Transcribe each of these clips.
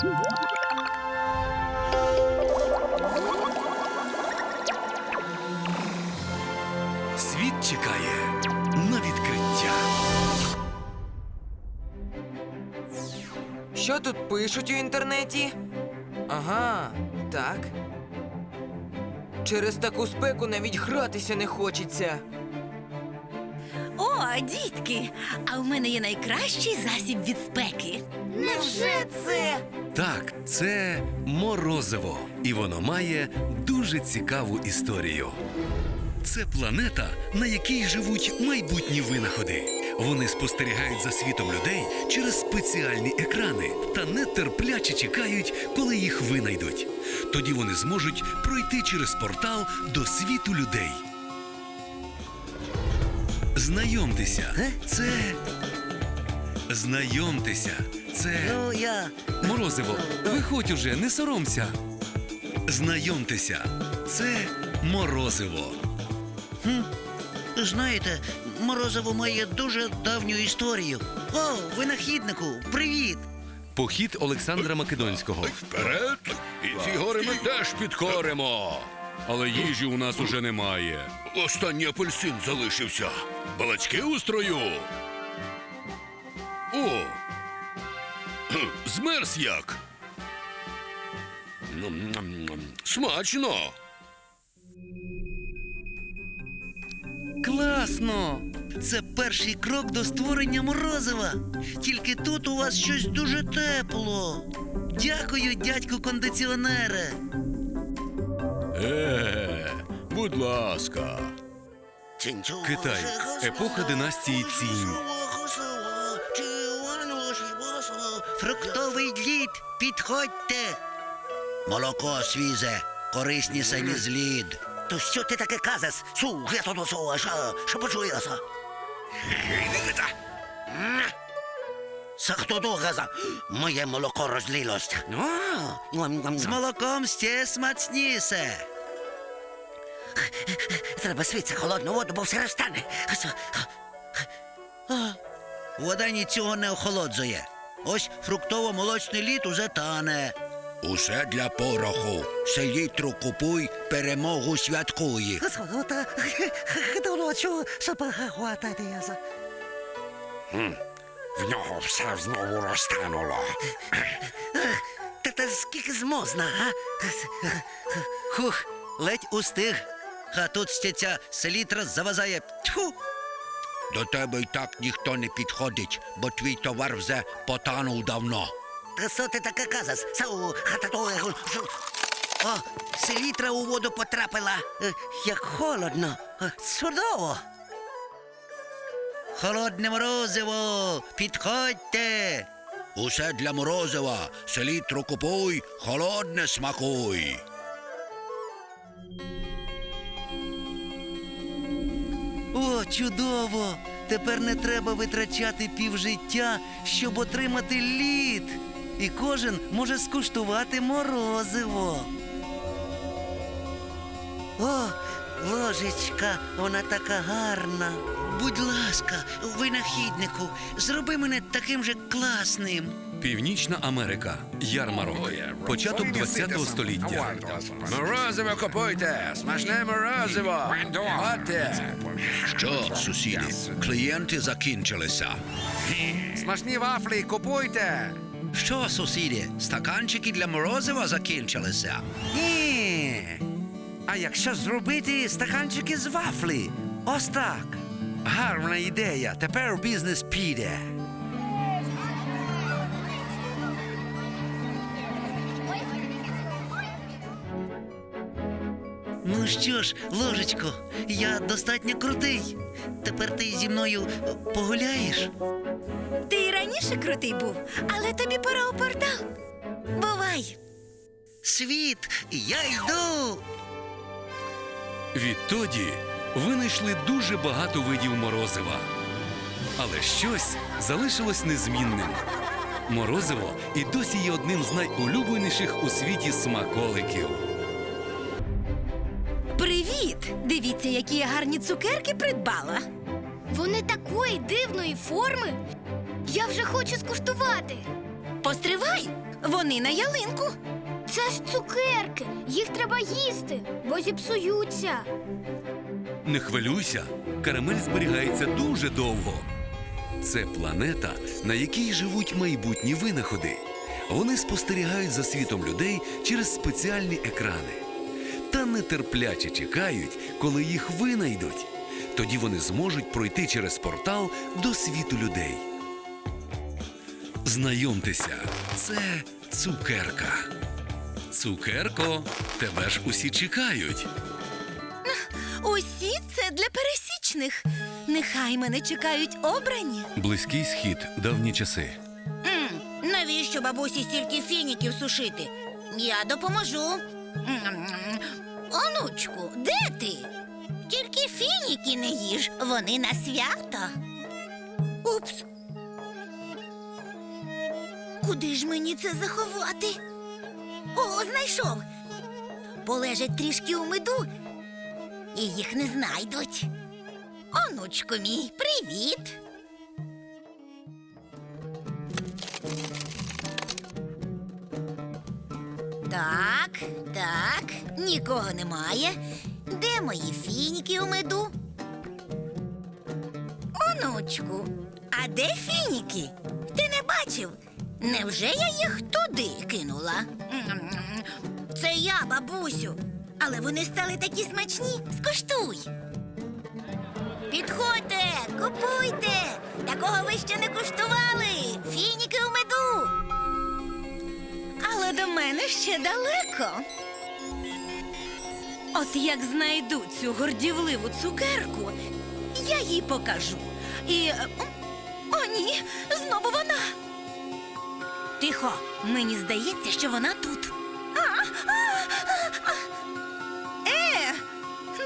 Світ чекає на відкриття. Що тут пишуть у інтернеті? Ага, так. Через таку спеку навіть гратися не хочеться. О, дітки! А в мене є найкращий засіб від спеки. Невже це? Так, це морозиво, і воно має дуже цікаву історію. Це планета, на якій живуть майбутні винаходи. Вони спостерігають за світом людей через спеціальні екрани та нетерпляче чекають, коли їх винайдуть. Тоді вони зможуть пройти через портал до світу людей. Знайомтеся, це. Знайомтеся, це. Ну, я. Морозиво, виходь уже, не соромся. Знайомтеся, це морозиво. Знаєте, Морозово має дуже давню історію. О, винахіднику, привіт! Похід Олександра Македонського. Вперед! І ці гори ми теж підкоримо. Але їжі у нас уже немає. Останній апельсин залишився. Балачки у Змерз як. Смачно. Класно! Це перший крок до створення морозива. Тільки тут у вас щось дуже тепло. Дякую, дядьку кондиціонере. Е, будь ласка. Китай. Епоха династії Цінь. Фруктовий лід, підходьте. Молоко свізе, корисні самі з лід. То що ти таке казас? Су, я то су, що, почуєса? Са хто до газа? Моє молоко розлилось. З молоком ще смачніше. Треба світься холодну воду, бо все розтане. Вода нічого не охолоджує. Ось фруктово-молочний лід уже тане. Усе для пороху. Селітру купуй, перемогу святкуй. В нього все знову розтануло. Та, та скільки зможна, а? Хух, ледь устиг. А тут ще ця селітра завазає. Тьфу! До тебе й так ніхто не підходить, бо твій товар вже потанув давно. Та що ти таке казас? Сау, хатату. О, селітра у воду потрапила. Е, Як холодно. Е, Чудово. Холодне морозиво, підходьте. Усе для морозива. Селітру купуй, холодне смакуй. О, чудово! Тепер не треба витрачати півжиття, щоб отримати лід. І кожен може скуштувати морозиво. О, ложечка, вона така гарна. Будь ласка, винахіднику, зроби мене таким же класним. Північна Америка. Ярмарок. Початок ХХ століття. Морозиво купуйте! Смачне морозиво! Мати! Що, сусіди, клієнти закінчилися. Смачні вафлі купуйте! Що, сусіди, стаканчики для морозива закінчилися? Ні. А якщо зробити стаканчики з вафлі? Ось так. Гарна ідея. Тепер бізнес піде. Ну що ж, ложечко, я достатньо крутий. Тепер ти зі мною погуляєш? Ти і раніше крутий був, але тобі пора у портал. Бувай! Світ, я йду. Відтоді винайшли дуже багато видів морозива. Але щось залишилось незмінним. Морозиво і досі є одним з найулюбленіших у світі смаколиків. Привіт! Дивіться, які я гарні цукерки придбала. Вони такої дивної форми. Я вже хочу скуштувати. Постривай! Вони на ялинку. Це ж цукерки. Їх треба їсти, бо зіпсуються. Не хвилюйся, карамель зберігається дуже довго. Це планета, на якій живуть майбутні винаходи. Вони спостерігають за світом людей через спеціальні екрани та нетерпляче чекають, коли їх винайдуть. Тоді вони зможуть пройти через портал до світу людей. Знайомтеся, це цукерка. Цукерко, тебе ж усі чекають. Усі це для пересічних. Нехай мене чекають обрані. Близький схід, давні часи. М, навіщо бабусі стільки фініків сушити? Я допоможу. М, Онучку, де ти? Тільки фініки не їж, вони на свято. Упс. Куди ж мені це заховати? О, знайшов. Полежать трішки у меду, і їх не знайдуть. Онучку мій, привіт. Так, так, нікого немає. Де мої фініки у меду? Онучку, а де фініки? Ти не бачив? Невже я їх туди кинула? Це я, бабусю. Але вони стали такі смачні. Скоштуй. Підходьте, купуйте. Такого ви ще не куштували. Фініки у меду. Але до мене ще далеко. От як знайду цю гордівливу цукерку, я їй покажу. І. О, ні, знову вона. Тихо, мені здається, що вона тут. Е,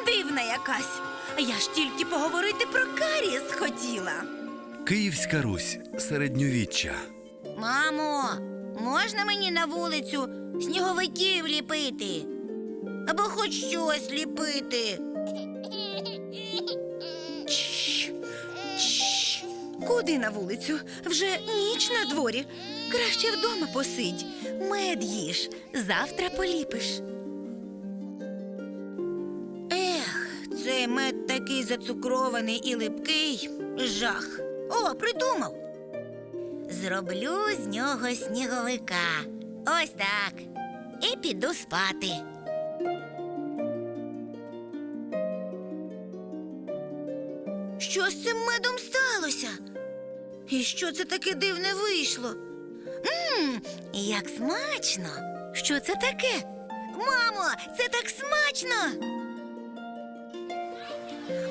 дивна якась. Я ж тільки поговорити про каріс хотіла. Київська Русь, середньовіччя. Мамо, можна мені на вулицю сніговиків ліпити? Або хоч щось ліпити. Куди на вулицю? Вже ніч на дворі. Краще вдома посидь. Мед їж. Завтра поліпиш. Ех, цей мед такий зацукрований і липкий. Жах. О, придумав. Зроблю з нього сніговика. Ось так. І піду спати. Що з цим медом сталося? І що це таке дивне вийшло? Мм, як смачно! Що це таке? Мамо, це так смачно!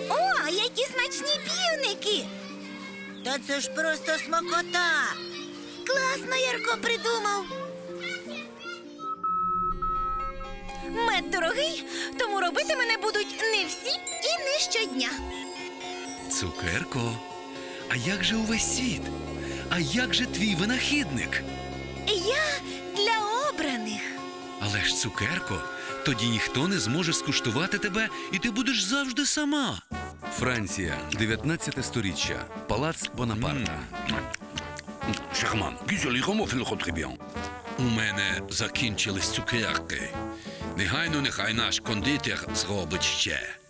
О, які смачні півники! Та це ж просто смакота. Класно Ярко придумав. Мед дорогий, тому робити мене будуть не всі і не щодня. Цукерко. А як же увесь світ? А як же твій винахідник? Я для обраних. Але ж цукерко, тоді ніхто не зможе скуштувати тебе, і ти будеш завжди сама. Франція, 19 сторіччя, палац Бонапарта. Шахман, bien. У мене закінчились цукерки. Негайно нехай наш кондитер зробить ще.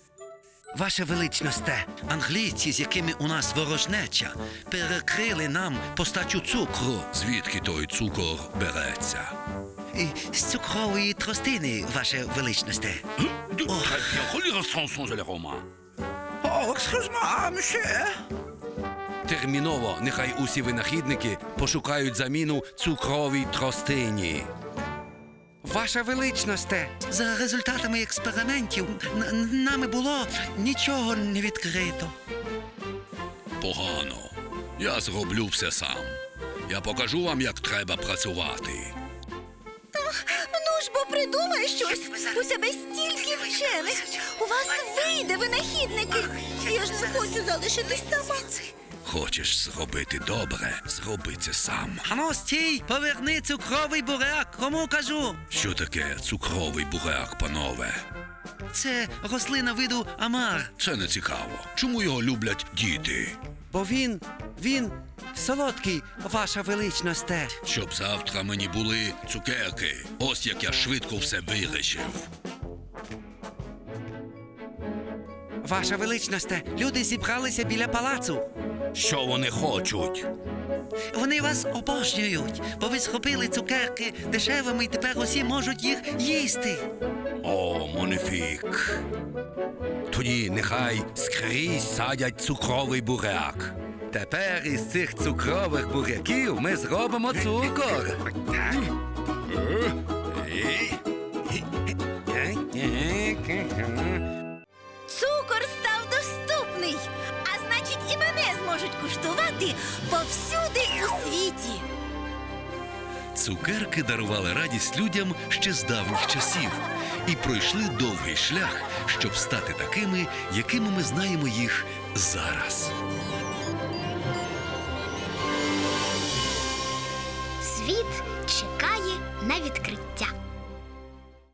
Ваше величносте, англійці, з якими у нас ворожнеча, перекрили нам постачу цукру. Звідки той цукор береться? З цукрової тростини, ваше величносте. О. Терміново нехай усі винахідники пошукають заміну цукровій тростині. Ваша величносте. За результатами експериментів н- нами було нічого не відкрито. Погано. Я зроблю все сам. Я покажу вам, як треба працювати. Ну ж бо придумай щось. У тебе стільки вчених. У вас вийде винахідники. Я ж не хочу залишитись сама. Хочеш зробити добре, зроби це сам. Ану, стій, поверни цукровий буряк, кому кажу. Що таке цукровий буряк, панове? Це рослина виду амар. Це не цікаво. Чому його люблять діти? Бо він, він солодкий, ваша величносте. Щоб завтра мені були цукерки. Ось як я швидко все вирішив. Ваша величносте, люди зібралися біля палацу. Що вони хочуть? Вони вас обожнюють, бо ви схопили цукерки дешевими і тепер усі можуть їх їсти. О, Монефік. Тоді нехай скрізь садять цукровий буряк. Тепер із цих цукрових буряків ми зробимо цукор. Цукор мене зможуть куштувати повсюди у світі. Цукерки дарували радість людям ще з давніх часів і пройшли довгий шлях, щоб стати такими, якими ми знаємо їх зараз.